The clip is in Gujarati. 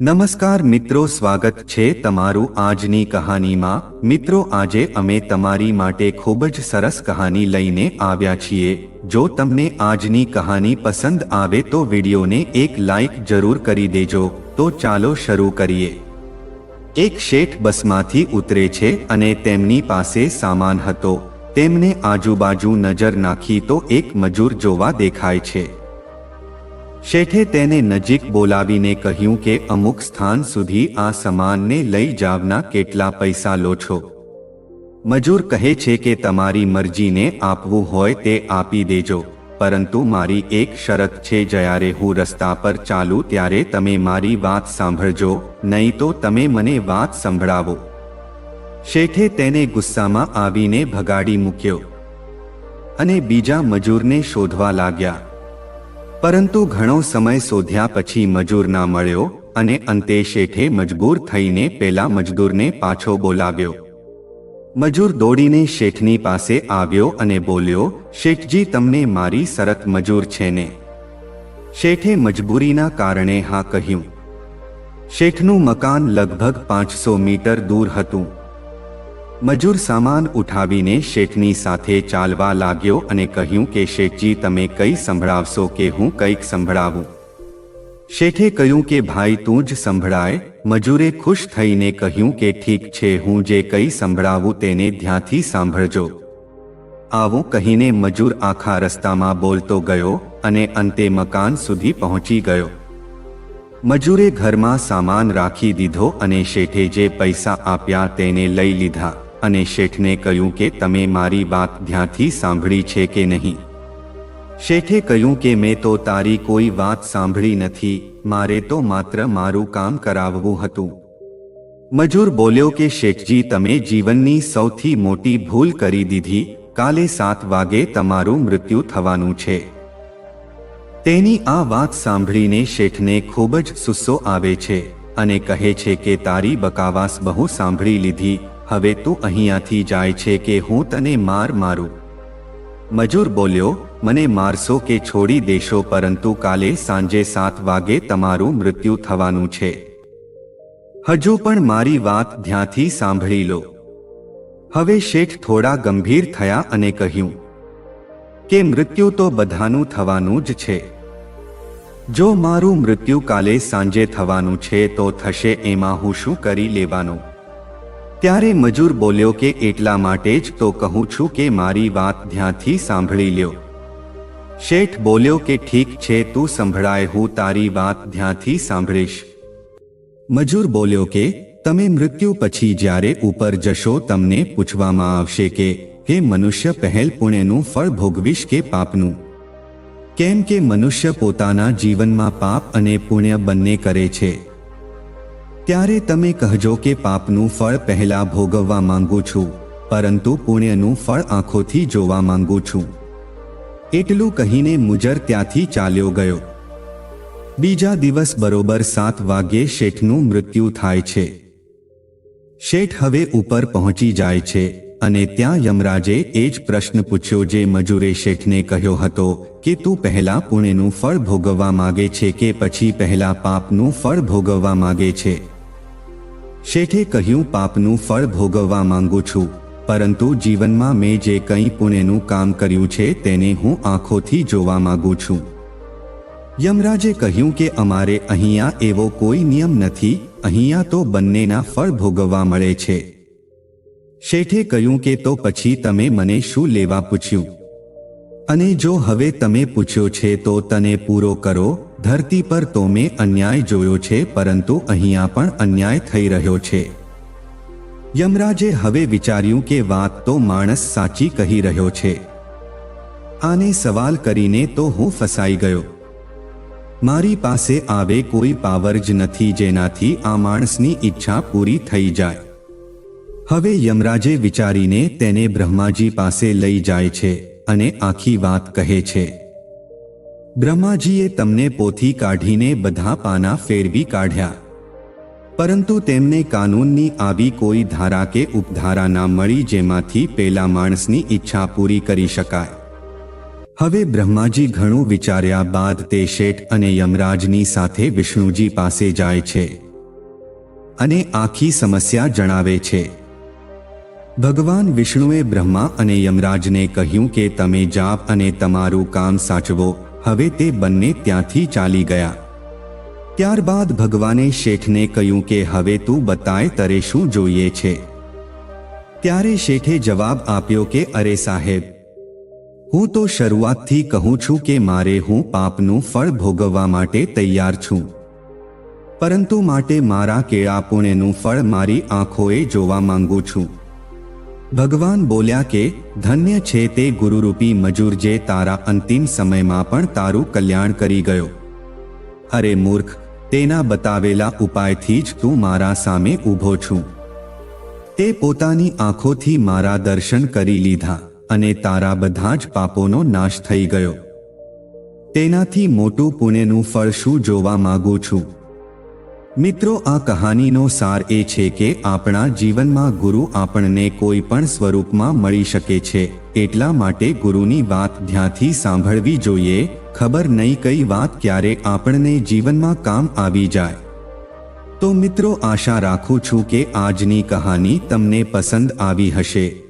નમસ્કાર મિત્રો, સ્વાગત છે તમારું આજની કહાનીમાં. મિત્રો, આજે અમે તમારી માટે ખૂબ જ સરસ કહાની લઈને આવ્યા છીએ. જો તમને આજની કહાની પસંદ આવે તો વિડીયોને એક લાઈક જરૂર કરી દેજો. તો ચાલો શરૂ કરીએ. એક શેઠ બસમાંથી ઉતરે છે અને તેમની પાસે સામાન હતો. તેમને આજુબાજુ નજર નાખી તો એક મજૂર જોવા દેખાય છે. શેઠે તેને નજીક બોલાવીને કહ્યું કે અમુક સ્થાન સુધી આ સામાનને લઈ જાવના કેટલા પૈસા લો છો મજૂર કહે છે કે તમારી મરજીને આપવું હોય તે આપી દેજો, પરંતુ મારી એક શરત છે જ્યારે હું રસ્તા પર ચાલું ત્યારે તમે મારી વાત સાંભળજો, નહીં તો તમે મને વાત સંભળાવો. શેઠે તેને ગુસ્સામાં આવીને ભગાડી મૂક્યો. અને બીજા મજૂરને શોધવા લાગ્યા. પરંતુ ઘણો સમય શોધ્યા પછી મજૂર ના મળ્યો અને અંતે શેઠે મજબૂર થઈને પેલા મજદૂરને પાછો બોલાવ્યો. મજૂર દોડીને શેઠની પાસે આવ્યો અને બોલ્યો, શેઠજી, તમને મારી શરત મજૂર છે ને? શેઠે મજબૂરીના કારણે હા કહ્યું. શેઠનું મકાન લગભગ પાંચસો મીટર દૂર હતું. મજૂર સામાન ઉઠાવીને શેઠની સાથે ચાલવા લાગ્યો અને કહ્યું કે, શેઠજી, તમે કઈ સંભળાવશો કે હું કંઈક સંભળાવું? શેઠે કહ્યું કે, ભાઈ, તું જ સંભળાય. મજૂરે ખુશ થઈને કહ્યું કે, ઠીક છે, હું જે કંઈ સંભળાવું તેને ધ્યાનથી સાંભળજો. આવું કહીને મજૂર આખા રસ્તામાં બોલતો ગયો અને અંતે મકાન સુધી પહોંચી ગયો. મજૂરે ઘરમાં સામાન રાખી દીધો અને શેઠે જે પૈસા આપ્યા તેને લઈ લીધા. અને શેઠને કહ્યું કે તમે મારી વાત ધ્યાનથી સાંભળી છે કે નહીં? શેઠે કહ્યું કે મેં તો તારી કોઈ વાત સાંભળી નથી, મારે તો માત્ર મારું કામ કરાવવું હતું. મજૂર બોલ્યો કે શેઠજી, તમે જીવનની સૌથી મોટી ભૂલ કરી દીધી, કાલે સાત વાગે તમારું મૃત્યુ થવાનું છે. તેની આ વાત સાંભળીને શેઠને ખૂબ જ સુસ્સો આવે છે અને કહે છે કે તારી બકાવાસ બહુ સાંભળી લીધી હવે તું અહીંયાથી જાય છે કે હું તને માર મારું. મજૂર બોલ્યો, મને મારશો કે છોડી દેશો, પરંતુ કાલે સાંજે સાત વાગે તમારું મૃત્યુ થવાનું છે. હજુ પણ મારી વાત ધ્યાંથી સાંભળી લો. હવે શેઠ થોડા ગંભીર થયા અને કહ્યું, કે મૃત્યુ તો બધાનું થવાનું જ છે. જો મારું મૃત્યુ કાલે સાંજે થવાનું છે તો થશે, એમાં હું શું કરી લેવાનું? ત્યારે મજૂર બોલ્યો કે એટલા માટે જ તો કહું છું કે મારી વાત ધ્યાનથી સાંભળી લ્યો. શેઠ બોલ્યો કે ઠીક છે તું સંભળાય, હું તારી વાત ધ્યાનથી સાંભળીશ. મજૂર બોલ્યો કે તમે મૃત્યુ પછી જ્યારે ઉપર જશો તમને પૂછવામાં આવશે કે, હે મનુષ્ય પહેલ પુણ્યનું ફળ ભોગવીશ કે પાપનું? કેમ કે મનુષ્ય પોતાના જીવનમાં પાપ અને પુણ્ય બંને કરે છે. ત્યારે તમે કહેજો કે પાપનું ફળ પહેલા ભોગવવા માંગુ છું, પરંતુ પુણ્યનું ફળ આંખોથી જોવા માંગુ છું. એટલું કહીને મુજર ત્યાંથી ચાલ્યો ગયો. બીજા દિવસ બરોબર સાત વાગ્યે શેઠનું મૃત્યુ થાય છે. શેઠ હવે ઉપર પહોંચી જાય છે અને ત્યાં યમરાજે એ જ પ્રશ્ન પૂછ્યો જે મજૂરે શેઠને કહ્યો હતો કે તું પહેલા પુણ્યનું ફળ ભોગવવા માગે છે કે પછી પહેલા પાપનું ફળ ભોગવવા માગે છે? શેઠે કહ્યું, પાપનું ફળ ભોગવવા માંગુ છું, પરંતુ જીવનમાં મેં જે કંઈ પુણ્યનું કામ કર્યું છે તેને હું આંખોથી જોવા માંગુ છું. યમરાજે કહ્યું કે, અમારે અહીંયા એવો કોઈ નિયમ નથી, અહીંયા તો બંનેના ફળ ભોગવવા મળે છે. શેઠે કહ્યું કે, તો પછી તમે મને શું લેવા પૂછ્યું? અને જો હવે તમે પૂછ્યો છે તો તને પૂરો કરો ધરતી પર તો મેં અન્યાય જોયો છે, પરંતુ અહીંયા પણ અન્યાય થઈ રહ્યો છે. યમરાજે હવે વિચાર્યું કે વાત તો માણસ સાચી કહી રહ્યો છે. આને સવાલ કરીને તો હું ફસાઈ ગયો. મારી પાસે આવે કોઈ પાવર જ નથી જેનાથી આ માણસની ઈચ્છા પૂરી થઈ જાય. હવે યમરાજે વિચારીને તેને બ્રહ્માજી પાસે લઈ જાય છે અને આખી વાત કહે છે. બ્રહ્માજીએ તમને પોથી કાઢીને બધા પાના ફેરવી કાઢ્યા. પરંતુ તેમને કાનૂનની આવી કોઈ ધારા કે ઉપધારા ના મળી જેમાંથી પેલા માણસની ઈચ્છા પૂરી કરી શકાય. હવે બ્રહ્માજી ઘણું વિચાર્યા બાદ તે શેઠ અને યમરાજની સાથે વિષ્ણુજી પાસે જાય છે. અને આખી સમસ્યા જણાવે છે. ભગવાન વિષ્ણુએ બ્રહ્મા અને યમરાજને કહ્યું કે તમે જાપ અને તમારું કામ સાચવો. હવે તે બંને ત્યાંથી ચાલી ગયા. ત્યારબાદ ભગવાને શેઠને કહ્યું કે હવે તું બતાય તરે શું જોઈએ છે. ત્યારે શેઠે જવાબ આપ્યો કે, અરે સાહેબ, હું તો શરૂઆતથી કહું છું કે મારે હું પાપનું ફળ ભોગવવા માટે તૈયાર છું. પરંતુ માટે મારા કેળા પુણ્યનું ફળ મારી આંખોએ જોવા માંગુ છું. ભગવાન બોલ્યા કે, ધન્ય છે તે ગુરુરૂપી મજૂર જે તારા અંતિમ સમયમાં પણ તારું કલ્યાણ કરી ગયો. અરે મૂર્ખ, તેના બતાવેલા ઉપાયથી જ તું મારા સામે ઊભો છું. તે પોતાની આંખોથી મારા દર્શન કરી લીધા અને તારા બધા જ પાપોનો નાશ થઈ ગયો. તેનાથી મોટું પુણ્યનું ફળ શું જોવા માગું છું? મિત્રો, આ કહાનીનો સાર એ છે કે આપણા જીવનમાં ગુરુ આપણને કોઈ પણ સ્વરૂપમાં મળી શકે છે. એટલા માટે ગુરુની વાત ધ્યાનથી સાંભળવી જોઈએ. ખબર નહીં કઈ વાત ક્યારે આપણને જીવનમાં કામ આવી જાય. તો મિત્રો, આશા રાખું છું કે આજની કહાની તમને પસંદ આવી હશે.